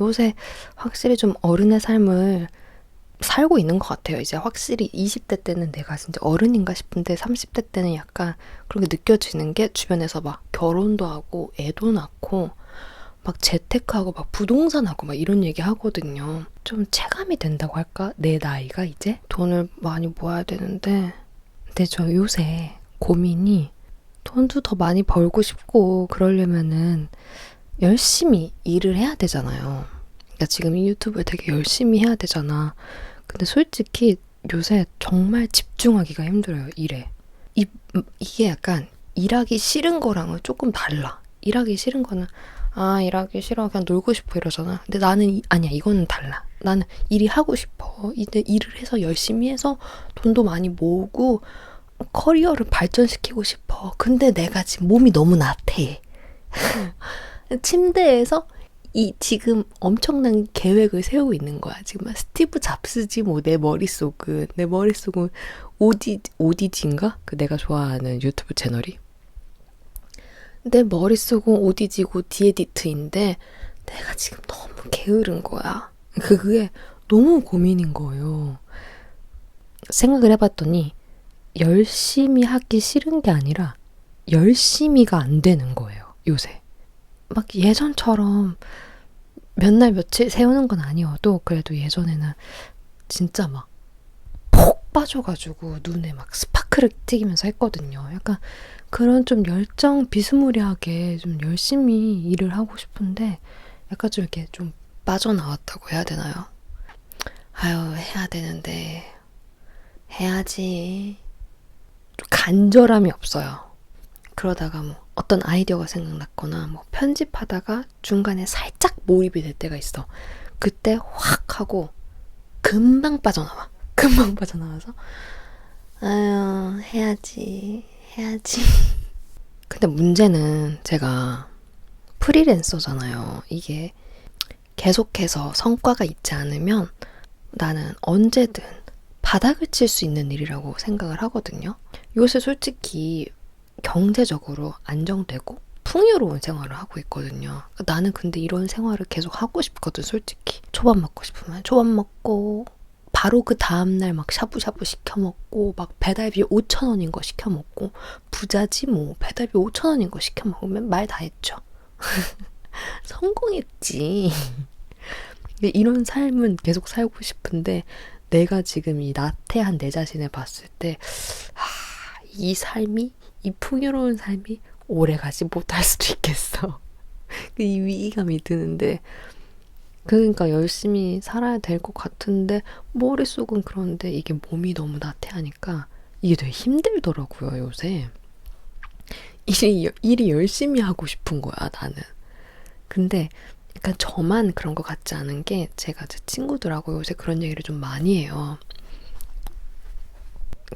요새 확실히 좀 어른의 삶을 살고 있는 것 같아요. 이제 확실히 20대 때는 내가 진짜 어른인가 싶은데 30대 때는 약간 그런 게 느껴지는 게 주변에서 막 결혼도 하고 애도 낳고 막 재테크하고 막 부동산하고 막 이런 얘기 하거든요. 좀 체감이 된다고 할까? 내 나이가 이제 돈을 많이 모아야 되는데 근데 저 요새 고민이 돈도 더 많이 벌고 싶고 그러려면은 열심히 일을 해야 되잖아요. 그러니까 지금 이 유튜브를 되게 열심히 해야 되잖아. 근데 솔직히 요새 정말 집중하기가 힘들어요, 일에. 이, 이게 약간 일하기 싫은 거랑은 조금 달라. 일하기 싫은 거는, 아, 일하기 싫어. 그냥 놀고 싶어 이러잖아. 근데 나는, 이- 아니야, 이거는 달라. 나는 일이 하고 싶어. 이제 일을 해서 열심히 해서 돈도 많이 모으고, 커리어를 발전시키고 싶어. 근데 내가 지금 몸이 너무 나태해. 침대에서 이 지금 엄청난 계획을 세우고 있는 거야. 지금 막 스티브 잡스지 뭐 내 머릿속은 내 머릿속은 오디 오디지인가? 그 내가 좋아하는 유튜브 채널이 내 머릿속은 오디지고 디에디트인데 내가 지금 너무 게으른 거야. 그게 너무 고민인 거예요. 생각을 해봤더니 열심히 하기 싫은 게 아니라 열심히가 안 되는 거예요. 요새. 막 예전처럼 몇 날 며칠 세우는 건 아니어도 그래도 예전에는 진짜 막 폭 빠져가지고 눈에 막 스파크를 튀기면서 했거든요. 약간 그런 좀 열정 비스무리하게 좀 열심히 일을 하고 싶은데 약간 좀 이렇게 좀 빠져나왔다고 해야 되나요? 아유, 해야 되는데 해야지. 좀 간절함이 없어요. 그러다가 뭐 어떤 아이디어가 생각났거나 뭐 편집하다가 중간에 살짝 몰입이 될 때가 있어. 그때 확 하고 금방 빠져나와. 금방 빠져나와서 아유 해야지 해야지. 근데 문제는 제가 프리랜서잖아요. 이게 계속해서 성과가 있지 않으면 나는 언제든 바닥을 칠 수 있는 일이라고 생각을 하거든요. 요새 솔직히 경제적으로 안정되고 풍요로운 생활을 하고 있거든요. 나는 근데 이런 생활을 계속 하고 싶거든, 솔직히. 초밥 먹고 싶으면 초밥 먹고, 바로 그 다음날 막 샤브샤브 시켜 먹고, 막 배달비 5천원인 거 시켜 먹고, 부자지 뭐, 배달비 5천원인 거 시켜 먹으면 말 다 했죠. 성공했지. 이런 삶은 계속 살고 싶은데, 내가 지금 이 나태한 내 자신을 봤을 때, 아, 이 삶이 이 풍요로운 삶이 오래 가지 못할 수도 있겠어. 이 위기감이 드는데, 그러니까 열심히 살아야 될 것 같은데, 머릿속은 그런데 이게 몸이 너무 나태하니까 이게 되게 힘들더라고요, 요새. 일이, 일이 열심히 하고 싶은 거야, 나는. 근데 약간 저만 그런 것 같지 않은 게 제가 제 친구들하고 요새 그런 얘기를 좀 많이 해요.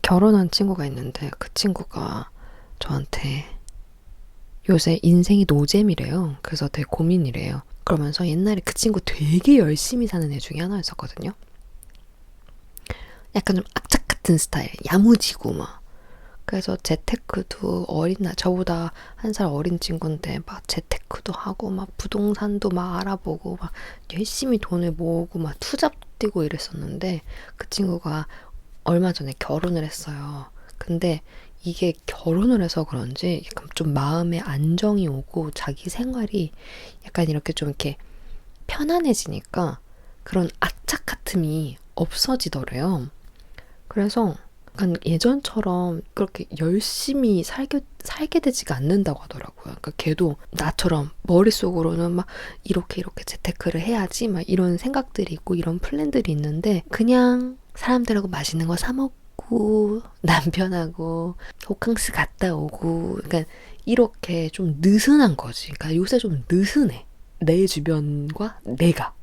결혼한 친구가 있는데 그 친구가 저한테 요새 인생이 노잼이래요. 그래서 되게 고민이래요. 그러면서 옛날에 그 친구 되게 열심히 사는 애 중에 하나였었거든요. 약간 좀 악착 같은 스타일, 야무지고 막. 그래서 재테크도 어린 나 저보다 한 살 어린 친구인데 막 재테크도 하고 막 부동산도 막 알아보고 막 열심히 돈을 모으고 막 투잡 뛰고 이랬었는데 그 친구가 얼마 전에 결혼을 했어요. 근데 이게 결혼을 해서 그런지 약간 좀 마음에 안정이 오고 자기 생활이 약간 이렇게 좀 이렇게 편안해지니까 그런 악착 같음이 없어지더래요. 그래서 약간 예전처럼 그렇게 열심히 살게, 살게 되지가 않는다고 하더라고요. 그러니까 걔도 나처럼 머릿속으로는 막 이렇게 이렇게 재테크를 해야지 막 이런 생각들이 있고 이런 플랜들이 있는데 그냥 사람들하고 맛있는 거 사 먹고 남편하고 호캉스 갔다 오고 그러니까 이렇게 좀 느슨한 거지. 그러니까 요새 좀 느슨해. 내 주변과 내가.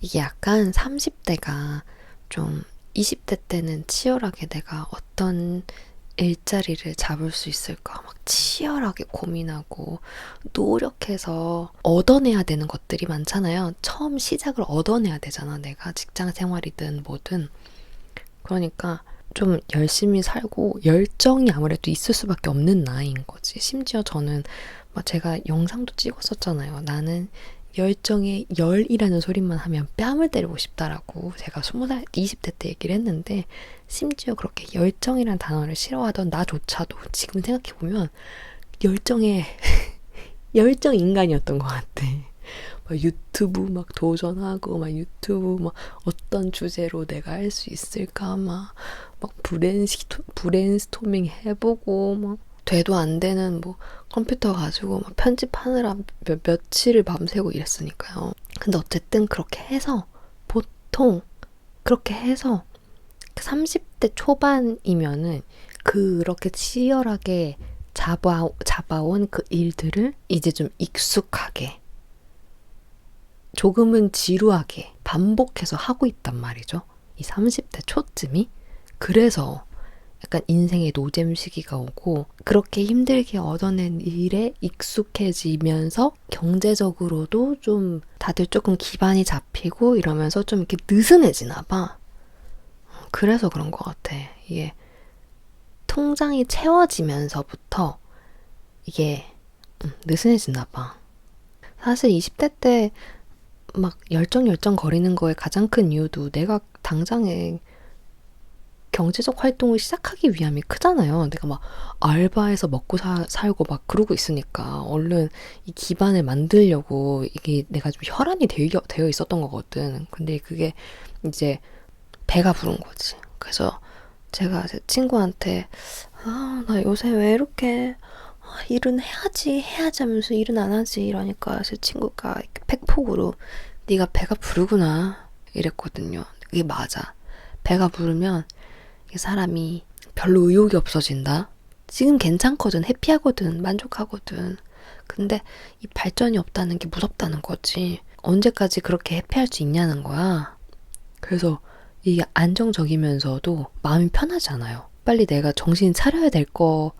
이게 약간 30대가 좀 20대 때는 치열하게 내가 어떤 일자리를 잡을 수 있을까 막 치열하게 고민하고 노력해서 얻어내야 되는 것들이 많잖아요. 처음 시작을 얻어내야 되잖아. 내가 직장 생활이든 뭐든. 그러니까 좀 열심히 살고 열정이 아무래도 있을 수밖에 없는 나이인 거지. 심지어 저는 막 제가 영상도 찍었었잖아요. 나는 열정의 열이라는 소리만 하면 뺨을 때리고 싶다라고 제가 20살, 20대 때 얘기를 했는데 심지어 그렇게 열정이라는 단어를 싫어하던 나조차도 지금 생각해보면 열정의 열정 인간이었던 것 같아. 막 유튜브 막 도전하고 막 유튜브 막 어떤 주제로 내가 할 수 있을까 막, 막 브레인스토, 브레인스토밍 해보고 막 돼도 안 되는 뭐 컴퓨터 가지고 막 편집하느라 몇, 며칠을 밤새고 이랬으니까요. 근데 어쨌든 그렇게 해서 보통 그렇게 해서 30대 초반이면은 그렇게 치열하게 잡아, 잡아온 그 일들을 이제 좀 익숙하게 조금은 지루하게 반복해서 하고 있단 말이죠. 이 30대 초쯤이. 그래서 약간 인생의 노잼 시기가 오고 그렇게 힘들게 얻어낸 일에 익숙해지면서 경제적으로도 좀 다들 조금 기반이 잡히고 이러면서 좀 이렇게 느슨해지나 봐. 그래서 그런 것 같아. 이게 통장이 채워지면서부터 이게 음, 느슨해지나 봐. 사실 20대 때 막 열정 열정 거리는 거에 가장 큰 이유도 내가 당장에 경제적 활동을 시작하기 위함이 크잖아요. 내가 막 알바해서 먹고 사, 살고 막 그러고 있으니까 얼른 이 기반을 만들려고 이게 내가 좀 혈안이 되어, 되어 있었던 거거든. 근데 그게 이제 배가 부른 거지. 그래서 제가 제 친구한테 아, 나 요새 왜 이렇게 아, 일은 해야지 해야지 하면서 일은 안 하지 이러니까 제 친구가 팩폭으로 네가 배가 부르구나 이랬거든요. 이게 맞아. 배가 부르면 사람이 별로 의욕이 없어진다. 지금 괜찮거든, 해피하거든, 만족하거든. 근데 이 발전이 없다는 게 무섭다는 거지. 언제까지 그렇게 해피할 수 있냐는 거야. 그래서 이게 안정적이면서도 마음이 편하잖아요. 빨리 내가 정신 차려야 될 거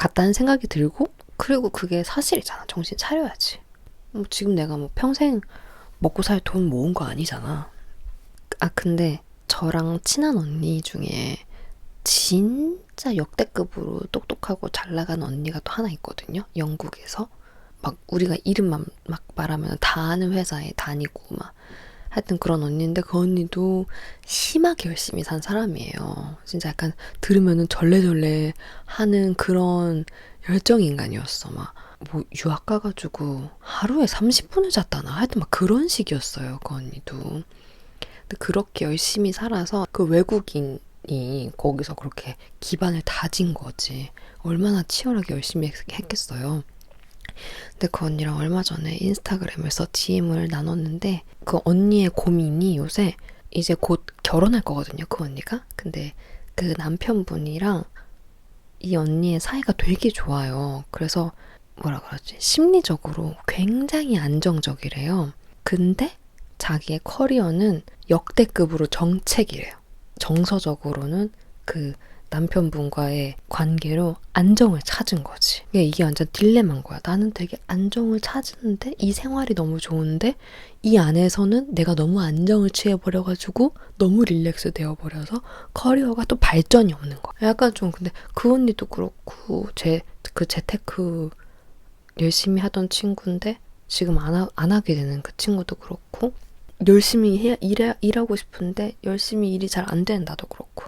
같다는 생각이 들고, 그리고 그게 사실이잖아. 정신 차려야지. 뭐 지금 내가 뭐 평생 먹고 살 돈 모은 거 아니잖아. 아, 근데 저랑 친한 언니 중에 진짜 역대급으로 똑똑하고 잘 나가는 언니가 또 하나 있거든요. 영국에서. 막 우리가 이름만 막 말하면 다 아는 회사에 다니고 막 하여튼 그런 언니인데 그 언니도 심하게 열심히 산 사람이에요. 진짜 약간 들으면은 절레절레 하는 그런 열정 인간이었어. 막 뭐 유학 가가지고 하루에 30분을 잤다나 하여튼 막 그런 식이었어요. 그 언니도. 그렇게 열심히 살아서 그 외국인 이 거기서 그렇게 기반을 다진 거지. 얼마나 치열하게 열심히 했겠어요. 근데 그 언니랑 얼마 전에 인스타그램에서 DM을 나눴는데 그 언니의 고민이 요새 이제 곧 결혼할 거거든요. 그 언니가. 근데 그 남편분이랑 이 언니의 사이가 되게 좋아요. 그래서 뭐라 그러지? 심리적으로 굉장히 안정적이래요. 근데 자기의 커리어는 역대급으로 정책이래요. 정서적으로는 그 남편분과의 관계로 안정을 찾은 거지. 이게 완전 딜레마인 거야. 나는 되게 안정을 찾았는데 이 생활이 너무 좋은데 이 안에서는 내가 너무 안정을 취해버려가지고 너무 릴렉스 되어버려서 커리어가 또 발전이 없는 거야. 약간 좀 근데 그 언니도 그렇고 제 그 재테크 열심히 하던 친구인데 지금 안, 하, 안 하게 되는 그 친구도 그렇고 열심히 해, 일해, 일하고 싶은데 열심히 일이 잘 안 되는 나도 그렇고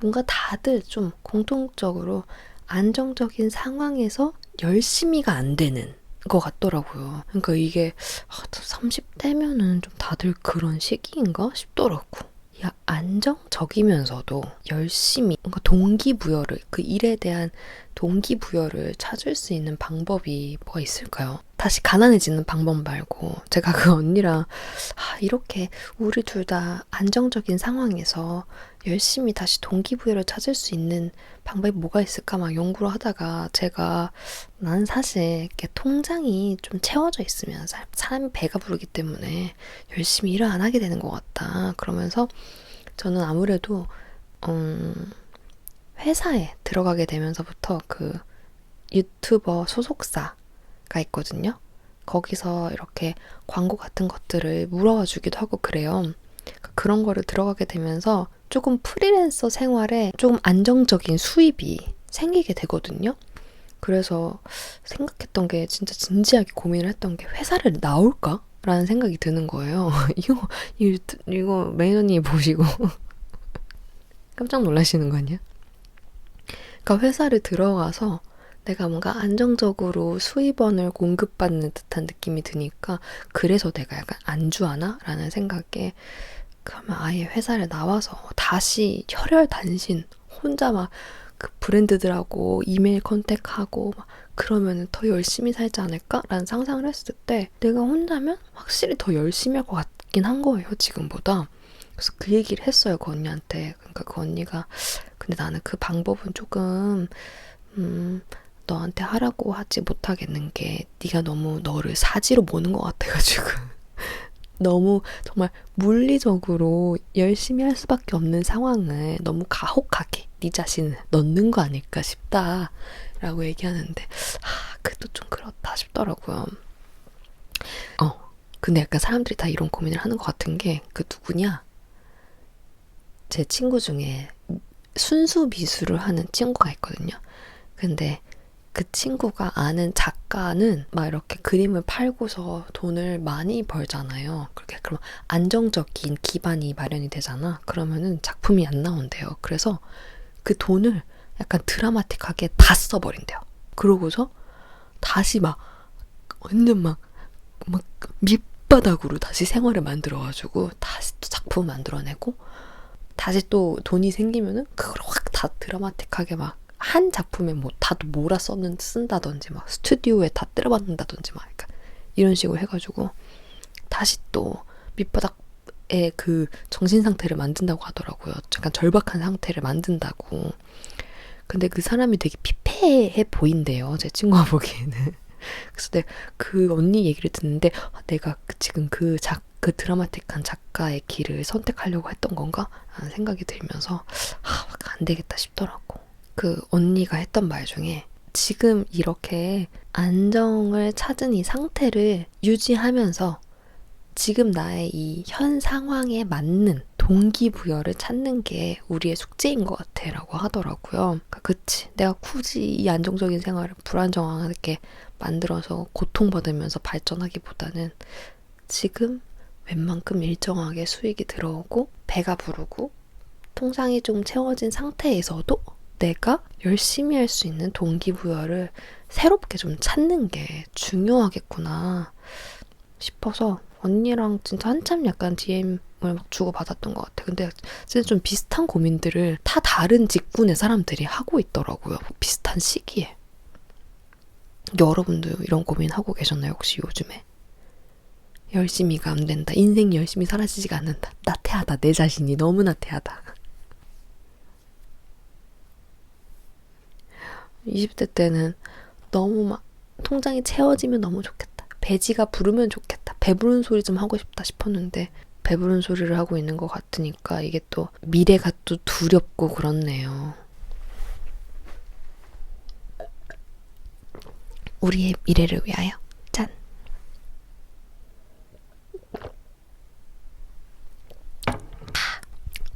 뭔가 다들 좀 공통적으로 안정적인 상황에서 열심히가 안 되는 것 같더라고요. 그러니까 이게 30대면은 아, 좀 다들 그런 시기인가 싶더라고. 야, 안정적이면서도 열심히 뭔가 동기부여를 그 일에 대한 동기부여를 찾을 수 있는 방법이 뭐가 있을까요? 다시 가난해지는 방법 말고 제가 그 언니랑 아, 이렇게 우리 둘 다 안정적인 상황에서 열심히 다시 동기부여를 찾을 수 있는 방법이 뭐가 있을까 막 연구를 하다가 제가 난 사실 이렇게 통장이 좀 채워져 있으면 사람이 배가 부르기 때문에 열심히 일을 안 하게 되는 것 같다. 그러면서 저는 아무래도 음, 회사에 들어가게 되면서부터 그 유튜버 소속사가 있거든요. 거기서 이렇게 광고 같은 것들을 물어봐 주기도 하고 그래요. 그러니까 그런 거를 들어가게 되면서 조금 프리랜서 생활에 조금 안정적인 수입이 생기게 되거든요. 그래서 생각했던 게 진짜 진지하게 고민을 했던 게 회사를 나올까? 라는 생각이 드는 거예요. 이거, 이거, 이거 매니저님이 보시고 깜짝 놀라시는 거 아니야? 그러니까 회사를 들어가서 내가 뭔가 안정적으로 수입원을 공급받는 듯한 느낌이 드니까 그래서 내가 약간 안주하나? 라는 생각에 그러면 아예 회사를 나와서 다시 혈혈 단신 혼자 막 그 브랜드들하고 이메일 컨택하고 막 그러면 더 열심히 살지 않을까 라는 상상을 했을 때 내가 혼자면 확실히 더 열심히 할 것 같긴 한 거예요 지금보다. 그래서 그 얘기를 했어요 그 언니한테. 그러니까 그 언니가 근데 나는 그 방법은 조금 음 너한테 하라고 하지 못하겠는 게 네가 너무 너를 사지로 보는 것 같아가지고 너무 정말 물리적으로 열심히 할 수밖에 없는 상황을 너무 가혹하게 네 자신을 넣는 거 아닐까 싶다라고 얘기하는데 아 그것도 좀 그렇다 싶더라고요. 어 근데 약간 사람들이 다 이런 고민을 하는 것 같은 게 그 누구냐 제 친구 중에 순수 미술을 하는 친구가 있거든요. 근데 그 친구가 아는 작가는 막 이렇게 그림을 팔고서 돈을 많이 벌잖아요. 그렇게 그럼 안정적인 기반이 마련이 되잖아. 그러면은 작품이 안 나온대요. 그래서 그 돈을 약간 드라마틱하게 다 써버린대요. 그러고서 다시 막 완전 막, 막 밑바닥으로 다시 생활을 만들어가지고 다시 또 작품을 만들어내고 다시 또 돈이 생기면은 그걸 확 다 드라마틱하게 막 한 작품에 뭐 다도 몰아 써는 쓴다든지 막 스튜디오에 다 때려박는다든지 막 약간 이런 식으로 해가지고 다시 또 밑바닥에 그 정신 상태를 만든다고 하더라고요. 약간 절박한 상태를 만든다고. 근데 그 사람이 되게 피폐해 보인대요. 제 친구가 보기에는. 그래서 내가 그 언니 얘기를 듣는데 아, 내가 그 지금 그 작, 그 드라마틱한 작가의 길을 선택하려고 했던 건가? 라는 생각이 들면서 아, 안 되겠다 싶더라고. 그 언니가 했던 말 중에 지금 이렇게 안정을 찾은 이 상태를 유지하면서 지금 나의 이 현 상황에 맞는 동기부여를 찾는 게 우리의 숙제인 것 같아 라고 하더라고요. 그러니까 그치. 내가 굳이 이 안정적인 생활을 불안정하게 만들어서 고통받으면서 발전하기보다는 지금 웬만큼 일정하게 수익이 들어오고 배가 부르고 통장이 좀 채워진 상태에서도 내가 열심히 할 수 있는 동기부여를 새롭게 좀 찾는 게 중요하겠구나 싶어서 언니랑 진짜 한참 약간 DM을 막 주고받았던 것 같아. 근데 진짜 좀 비슷한 고민들을 다 다른 직군의 사람들이 하고 있더라고요. 비슷한 시기에. 여러분도 이런 고민 하고 계셨나요? 혹시 요즘에? 열심히가 안 된다. 인생이 열심히 사라지지가 않는다. 나태하다. 내 자신이 너무 나태하다. 20대 때는 너무 막 통장이 채워지면 너무 좋겠다. 배지가 부르면 좋겠다. 배부른 소리 좀 하고 싶다 싶었는데 배부른 소리를 하고 있는 것 같으니까 이게 또 미래가 또 두렵고 그렇네요. 우리의 미래를 위하여. 짠.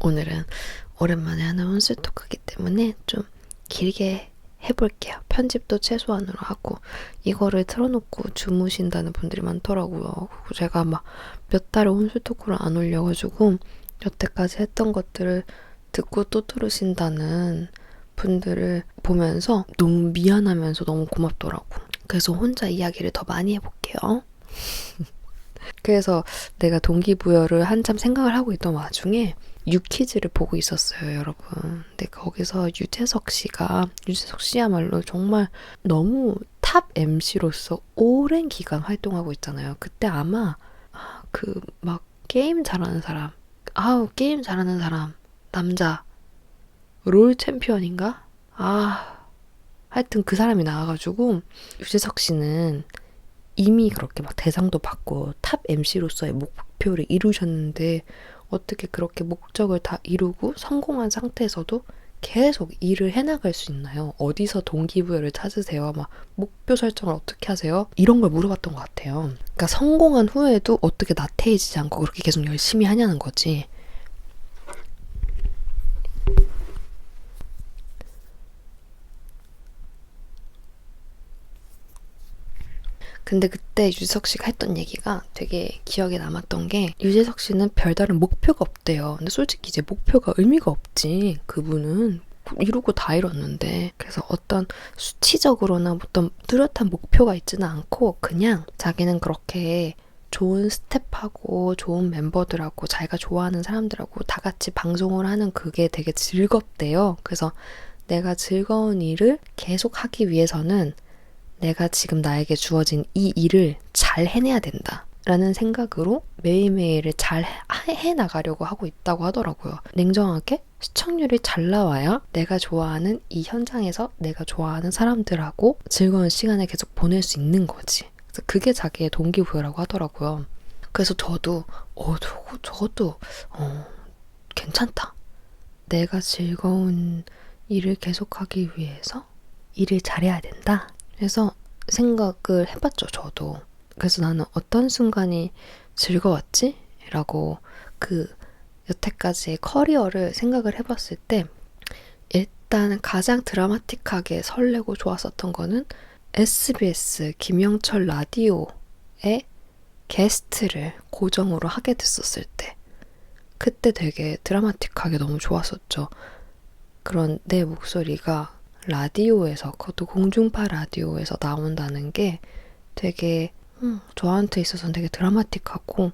오늘은 오랜만에 하는 혼술 토크기 때문에 좀 길게 해볼게요. 편집도 최소한으로 하고 이거를 틀어놓고 주무신다는 분들이 많더라고요. 제가 막 몇 달을 혼술 토크를 안 올려가지고 여태까지 했던 것들을 듣고 또 들으신다는 분들을 보면서 너무 미안하면서 너무 고맙더라고. 그래서 혼자 이야기를 더 많이 해볼게요. 그래서 내가 동기부여를 한참 생각을 하고 있던 와중에 유키즈를 보고 있었어요, 여러분. 근데 거기서 유재석 씨가, 유재석 씨야말로 정말 너무 탑 MC로서 오랜 기간 활동하고 있잖아요. 그때 아마, 아, 그, 막, 게임 잘하는 사람, 아우, 게임 잘하는 사람, 남자, 롤 챔피언인가? 아, 하여튼 그 사람이 나와가지고, 유재석 씨는 이미 그렇게 막 대상도 받고 탑 MC로서의 목표를 이루셨는데, 어떻게 그렇게 목적을 다 이루고 성공한 상태에서도 계속 일을 해나갈 수 있나요? 어디서 동기부여를 찾으세요? 막 목표 설정을 어떻게 하세요? 이런 걸 물어봤던 것 같아요. 그러니까 성공한 후에도 어떻게 나태해지지 않고 그렇게 계속 열심히 하냐는 거지. 근데 그때 유재석 씨가 했던 얘기가 되게 기억에 남았던 게 유재석 씨는 별다른 목표가 없대요. 근데 솔직히 이제 목표가 의미가 없지. 그분은 이루고 다 이뤘는데 그래서 어떤 수치적으로나 어떤 뚜렷한 목표가 있지는 않고 그냥 자기는 그렇게 좋은 스텝하고 좋은 멤버들하고 자기가 좋아하는 사람들하고 다 같이 방송을 하는 그게 되게 즐겁대요. 그래서 내가 즐거운 일을 계속 하기 위해서는 내가 지금 나에게 주어진 이 일을 잘 해내야 된다. 라는 생각으로 매일매일을 잘 해나가려고 하고 있다고 하더라고요. 냉정하게 시청률이 잘 나와야 내가 좋아하는 이 현장에서 내가 좋아하는 사람들하고 즐거운 시간을 계속 보낼 수 있는 거지. 그래서 그게 자기의 동기부여라고 하더라고요. 그래서 저도 어 저거 저것도 어 괜찮다. 내가 즐거운 일을 계속하기 위해서 일을 잘해야 된다. 그래서 생각을 해봤죠, 저도. 그래서 나는 어떤 순간이 즐거웠지? 라고 그 여태까지의 커리어를 생각을 해봤을 때 일단 가장 드라마틱하게 설레고 좋았었던 거는 SBS 김영철 라디오에 게스트를 고정으로 하게 됐었을 때 그때 되게 드라마틱하게 너무 좋았었죠. 그런 내 목소리가 라디오에서 그것도 공중파 라디오에서 나온다는 게 되게 음, 저한테 있어서는 되게 드라마틱하고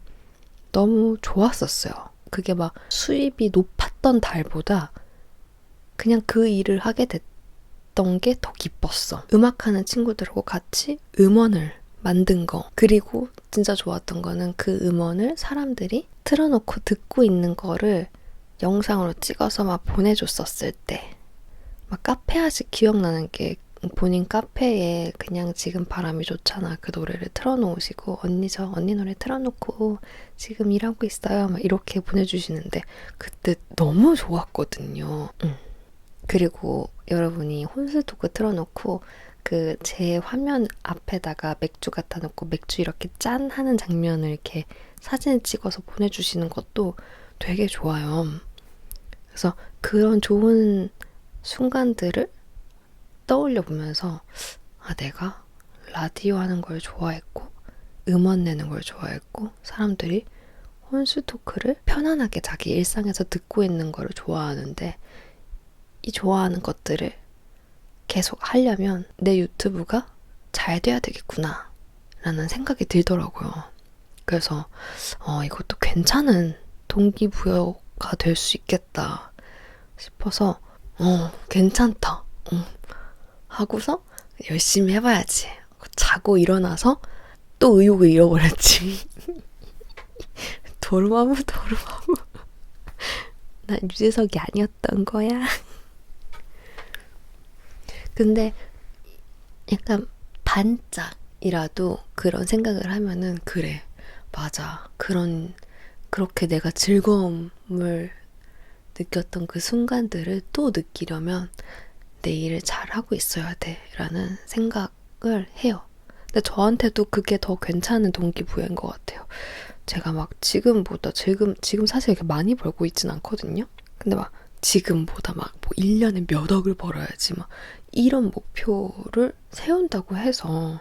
너무 좋았었어요. 그게 막 수입이 높았던 달보다 그냥 그 일을 하게 됐던 게 더 기뻤어. 음악하는 친구들하고 같이 음원을 만든 거. 그리고 진짜 좋았던 거는 그 음원을 사람들이 틀어놓고 듣고 있는 거를 영상으로 찍어서 막 보내줬었을 때. 막 카페 아직 기억나는 게 본인 카페에 그냥 지금 바람이 좋잖아 그 노래를 틀어놓으시고 언니 저 언니 노래 틀어놓고 지금 일하고 있어요 막 이렇게 보내주시는데 그때 너무 좋았거든요. 응. 그리고 여러분이 혼술 토크 틀어놓고 그 제 화면 앞에다가 맥주 갖다 놓고 맥주 이렇게 짠 하는 장면을 이렇게 사진을 찍어서 보내주시는 것도 되게 좋아요. 그래서 그런 좋은 순간들을 떠올려 보면서 아 내가 라디오 하는 걸 좋아했고 음원 내는 걸 좋아했고 사람들이 혼수 토크를 편안하게 자기 일상에서 듣고 있는 걸 좋아하는데 이 좋아하는 것들을 계속 하려면 내 유튜브가 잘 돼야 되겠구나 라는 생각이 들더라고요. 그래서 어, 이것도 괜찮은 동기부여가 될 수 있겠다 싶어서 어 괜찮다 어, 하고서 열심히 해봐야지. 자고 일어나서 또 의욕을 잃어버렸지. 도르마무, 도르마무. 난 유재석이 아니었던 거야. 근데 약간 반짝이라도 그런 생각을 하면은 그래. 맞아. 그런, 그렇게 내가 즐거움을 느꼈던 그 순간들을 또 느끼려면 내 일을 잘하고 있어야 돼 라는 생각을 해요. 근데 저한테도 그게 더 괜찮은 동기부여인 것 같아요. 제가 막 지금보다 지금 지금 사실 이렇게 많이 벌고 있진 않거든요. 근데 막 지금보다 막 뭐 1년에 몇 억을 벌어야지 막 이런 목표를 세운다고 해서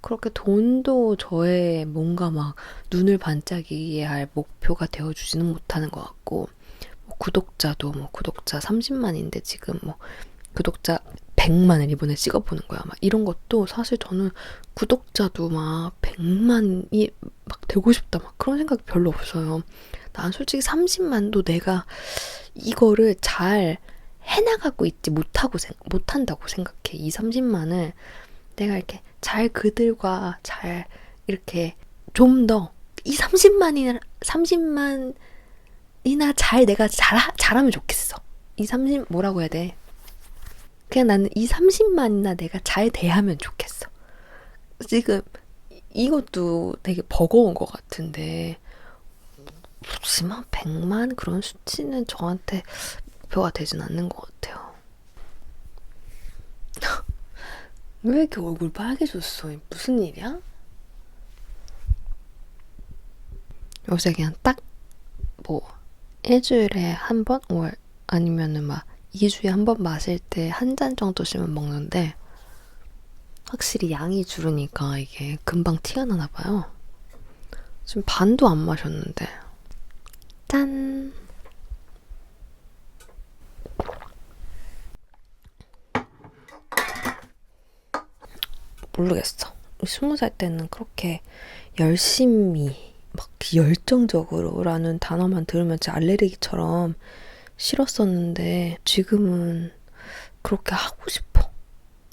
그렇게 돈도 저의 뭔가 막 눈을 반짝이게 할 목표가 되어주지는 못하는 것 같고 뭐 구독자도 뭐 구독자 30만인데 지금 뭐 구독자 100만을 이번에 찍어보는 거야. 막 이런 것도 사실 저는 구독자도 막 100만이 막 되고 싶다. 막 그런 생각이 별로 없어요. 난 솔직히 30만도 내가 이거를 잘 해나가고 있지 못하고, 못한다고 생각해. 이 30만을 내가 이렇게 잘 그들과 잘 이렇게 좀 더 이 30만이나, 30만 이나 잘 내가 잘, 잘하면 좋겠어. 이 30, 뭐라고 해야 돼? 그냥 나는 이 30만이나 내가 잘 대하면 좋겠어. 지금 이것도 되게 버거운 것 같은데 하지만 100만 그런 수치는 저한테 목표가 되진 않는 것 같아요. 왜 이렇게 얼굴 빨개졌어? 무슨 일이야? 요새 그냥 딱 뭐 일주일에 한 번, 월 아니면은 막 2주에 한 번 마실 때 한 잔 정도씩만 먹는데 확실히 양이 줄으니까 이게 금방 티가 나나 봐요. 지금 반도 안 마셨는데. 짠! 모르겠어. 스무 살 때는 그렇게 열심히 막 열정적으로라는 단어만 들으면 제 알레르기처럼 싫었었는데 지금은 그렇게 하고 싶어.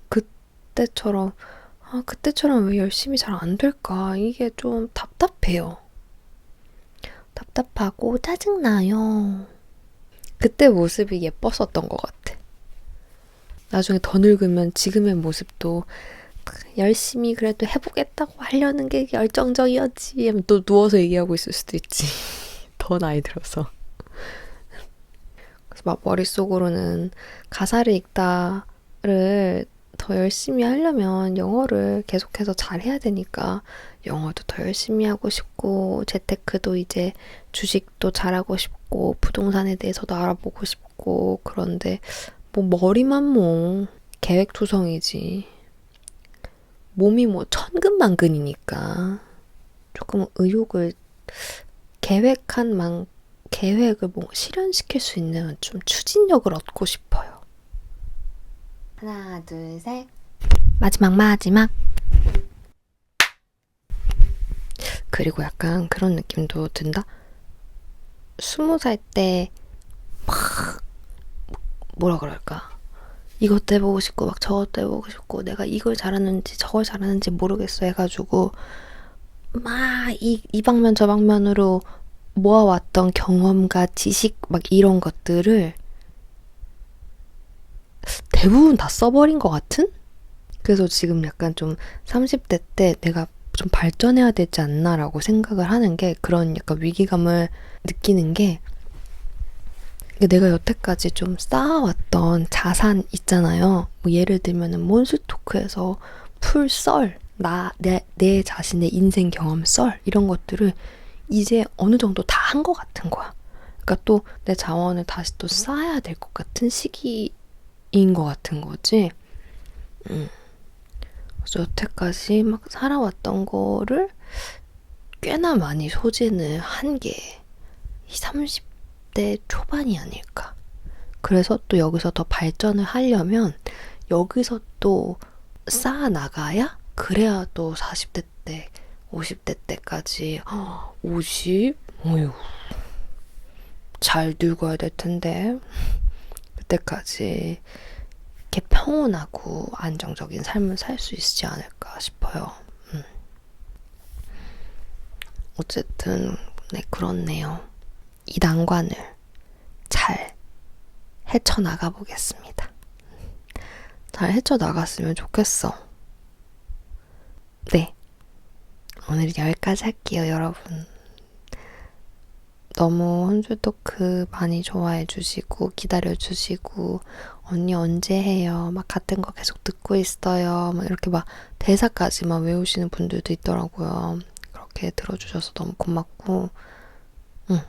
그때처럼 아 그때처럼 왜 열심히 잘 안 될까 이게 좀 답답해요. 답답하고 짜증나요. 그때 모습이 예뻤었던 것 같아. 나중에 더 늙으면 지금의 모습도 열심히 그래도 해보겠다고 하려는 게 열정적이었지. 또 누워서 얘기하고 있을 수도 있지. 더 나이 들어서. 그래서 막 머릿속으로는 가사를 읽다를 더 열심히 하려면 영어를 계속해서 잘 해야 되니까 영어도 더 열심히 하고 싶고 재테크도 이제 주식도 잘하고 싶고 부동산에 대해서도 알아보고 싶고 그런데 뭐 머리만 뭐 계획 투성이지 몸이 뭐 천근만근이니까 조금 의욕을 계획한 만 계획을 뭐 실현시킬 수 있는 좀 추진력을 얻고 싶어요. 하나, 둘, 셋. 마지막, 마지막. 그리고 약간 그런 느낌도 든다. 스무 살 때, 막, 뭐라 그럴까. 이것도 해보고 싶고, 막 저것도 해보고 싶고, 내가 이걸 잘하는지 저걸 잘하는지 모르겠어 해가지고, 막, 이, 이 방면 저 방면으로 모아왔던 경험과 지식, 막 이런 것들을 대부분 다 써버린 것 같은? 그래서 지금 약간 좀 30대 때 내가 좀 발전해야 되지 않나라고 생각을 하는 게 그런 약간 위기감을 느끼는 게 내가 여태까지 좀 쌓아왔던 자산 있잖아요. 뭐 예를 들면 몬스토크에서 풀 썰, 나, 내, 내 자신의 인생 경험 썰, 이런 것들을 이제 어느 정도 다 한 것 같은 거야. 그러니까 또 내 자원을 다시 또 쌓아야 될 것 같은 시기인 것 같은 거지. 음. 여태까지 막 살아왔던 거를 꽤나 많이 소진을 한 게 30, 20대 초반이 아닐까. 그래서 또 여기서 더 발전을 하려면 여기서 또 쌓아 나가야 그래야 또 40대 때, 50대 때까지 어, 50? 어휴. 잘 늙어야 될 텐데. 그때까지 이렇게 평온하고 안정적인 삶을 살 수 있지 않을까 싶어요. 음. 어쨌든, 네, 그렇네요. 이 난관을 잘 헤쳐나가 보겠습니다. 잘 헤쳐나갔으면 좋겠어. 네. 오늘 여기까지 할게요, 여러분. 너무 혼줄 토크 많이 좋아해 주시고 기다려 주시고 언니 언제 해요? 막 같은 거 계속 듣고 있어요. 막 이렇게 막 대사까지 막 외우시는 분들도 있더라고요. 그렇게 들어주셔서 너무 고맙고, 응.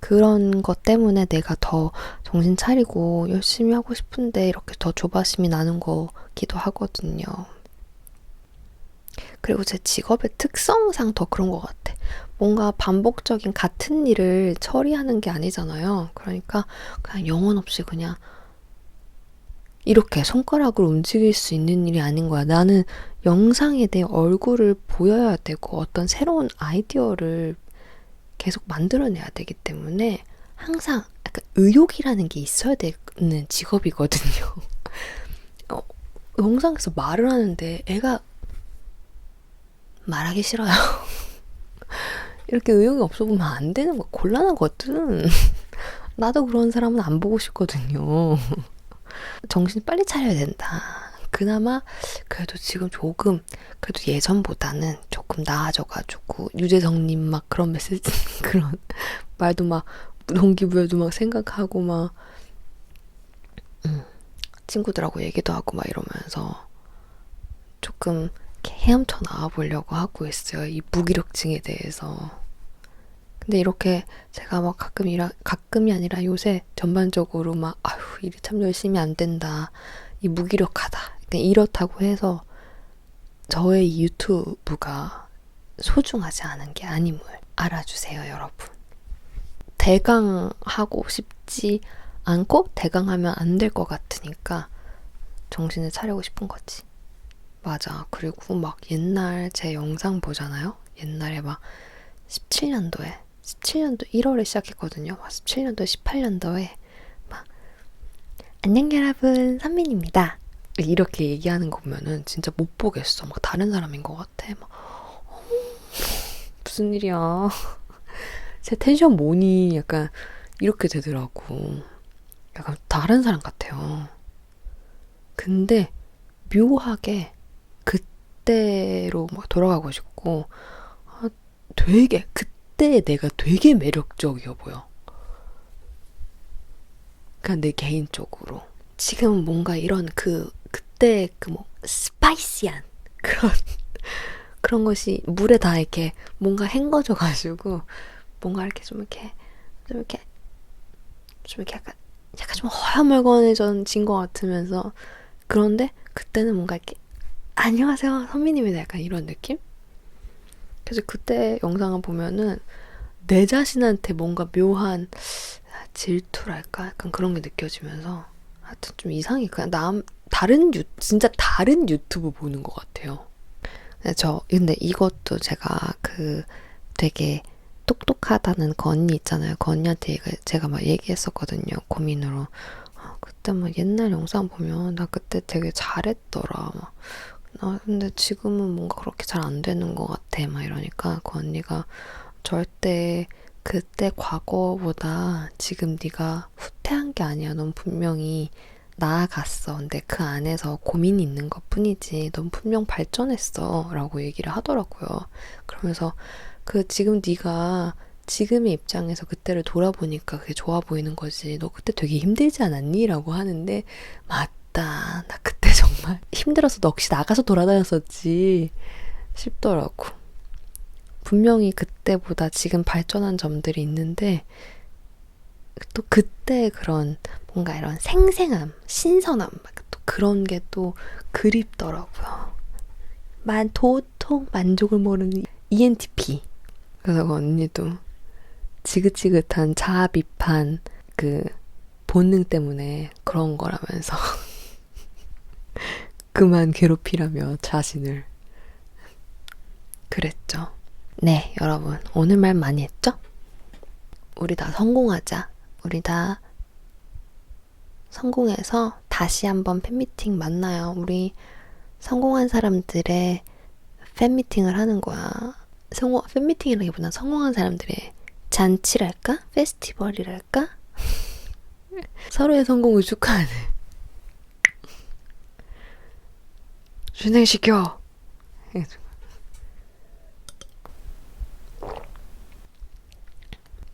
그런 것 때문에 내가 더 정신 차리고 열심히 하고 싶은데 이렇게 더 조바심이 나는 거기도 하거든요. 그리고 제 직업의 특성상 더 그런 것 같아. 뭔가 반복적인 같은 일을 처리하는 게 아니잖아요. 그러니까 그냥 영혼 없이 그냥 이렇게 손가락을 움직일 수 있는 일이 아닌 거야. 나는 영상에 내 얼굴을 보여야 되고 어떤 새로운 아이디어를 계속 만들어내야 되기 때문에 항상 약간 의욕이라는 게 있어야 되는 직업이거든요. 어, 영상에서 말을 하는데 애가 말하기 싫어요. 이렇게 의욕이 없어 보면 안 되는 거 곤란하거든. 나도 그런 사람은 안 보고 싶거든요. 정신 빨리 차려야 된다. 그나마 그래도 지금 조금 그래도 예전보다는 조금 나아져가지고 유재성님 막 그런 메시지 그런 말도 막 동기부여도 막 생각하고 막 음, 친구들하고 얘기도 하고 막 이러면서 조금 헤엄쳐 나와 보려고 하고 있어요. 이 무기력증에 대해서. 근데 이렇게 제가 막 가끔 이라, 가끔이 아니라 요새 전반적으로 막, 아휴, 일이 참 열심히 안 된다. 이 무기력하다. 이렇다고 해서 저의 이 유튜브가 소중하지 않은 게 아님을 알아주세요, 여러분. 대강하고 싶지 않고 대강하면 안 될 것 같으니까 정신을 차리고 싶은 거지. 맞아. 그리고 막 옛날 제 영상 보잖아요. 옛날에 막 17년도에 17년도 1월에 시작했거든요. 막 17년도 18년도에 막 안녕 여러분 선민입니다. 이렇게 얘기하는 거 보면은 진짜 못 보겠어. 막 다른 사람인 것 같아. 막 어, 무슨 일이야. 제 텐션 뭐니? 약간 이렇게 되더라고. 약간 다른 사람 같아요. 근데 묘하게 그때로 막 돌아가고 싶고 아, 되게 그때 내가 되게 매력적이어 보여. 그러니까 내 개인적으로 지금 뭔가 이런 그 그때 그 뭐 스파이시한 그런 그런 것이 물에 다 이렇게 뭔가 헹궈져 가지고 뭔가 이렇게 좀 이렇게 좀 이렇게 좀 이렇게 약간 약간 좀 허여멀건해진 것 같으면서 그런데 그때는 뭔가 이렇게 안녕하세요 선배님이다 약간 이런 느낌? 그래서 그때 영상을 보면은 내 자신한테 뭔가 묘한 질투랄까 약간 그런 게 느껴지면서 하여튼 좀 이상해 그냥 남 다른 유 진짜 다른 유튜브 보는 것 같아요. 저 근데 이것도 제가 그 되게 똑똑하다는 그 언니 있잖아요. 이거 제가 막 얘기했었거든요. 고민으로. 아, 그때 막 옛날 영상 보면 나 그때 되게 잘했더라. 막. 나 근데 지금은 뭔가 그렇게 잘 안 되는 것 같아. 막 이러니까 그 언니가 절대 그때 과거보다 지금 네가 후퇴한 게 아니야. 넌 분명히 나아갔어. 근데 그 안에서 고민이 있는 것 뿐이지. 넌 분명 발전했어. 라고 얘기를 하더라고요. 그러면서 그 지금 네가 지금의 입장에서 그때를 돌아보니까 그게 좋아 보이는 거지. 너 그때 되게 힘들지 않았니? 라고 하는데, 맞다. 나 그때 정말 힘들어서 넋이 나가서 돌아다녔었지. 싶더라고. 분명히 그때보다 지금 발전한 점들이 있는데, 또 그때 그런 뭔가 이런 생생함, 신선함, 또 그런 게 또 그립더라고요. 만 도통 만족을 모르는 ENTP. 그래서 그 언니도 지긋지긋한 자아 비판 그 본능 때문에 그런 거라면서 그만 괴롭히라며 자신을 그랬죠. 네, 여러분. 오늘 말 많이 했죠? 우리 다 성공하자. 우리 다 성공해서 다시 한번 팬미팅 만나요. 우리 성공한 사람들의 팬미팅을 하는 거야. 성공, 팬미팅이라기보다 성공한 사람들의 잔치랄까? 페스티벌이랄까? 서로의 성공을 축하하는. 진행시켜.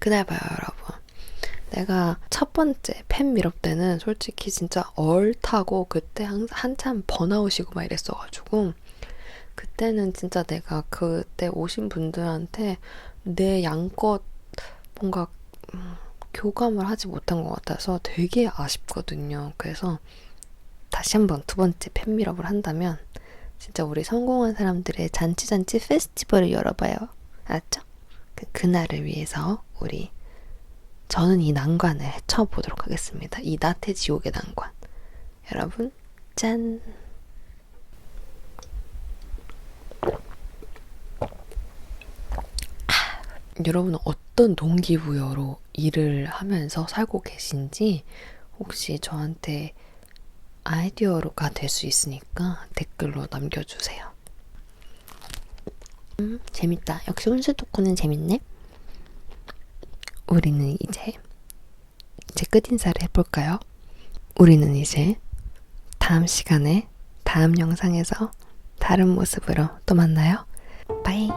그날 봐요, 여러분. 내가 첫 번째 팬 밀업 때는 솔직히 진짜 얼타고 그때 한, 한참 번아웃이고 막 이랬어가지고 그때는 진짜 내가 그때 오신 분들한테 내 양껏 뭔가 음, 교감을 하지 못한 것 같아서 되게 아쉽거든요. 그래서 다시 한번 두 번째 팬미럽을 한다면 진짜 우리 성공한 사람들의 잔치잔치 페스티벌을 열어봐요. 알았죠? 그, 그날을 위해서 우리 저는 이 난관을 헤쳐보도록 하겠습니다. 이 나태 지옥의 난관. 여러분, 짠! 여러분은 어떤 동기부여로 일을 하면서 살고 계신지 혹시 저한테 아이디어가 될 수 있으니까 댓글로 남겨주세요. 음, 재밌다. 역시 혼술 토크는 재밌네. 우리는 이제 이제 끝인사를 해볼까요? 우리는 이제 다음 시간에 다음 영상에서 다른 모습으로 또 만나요. 바이.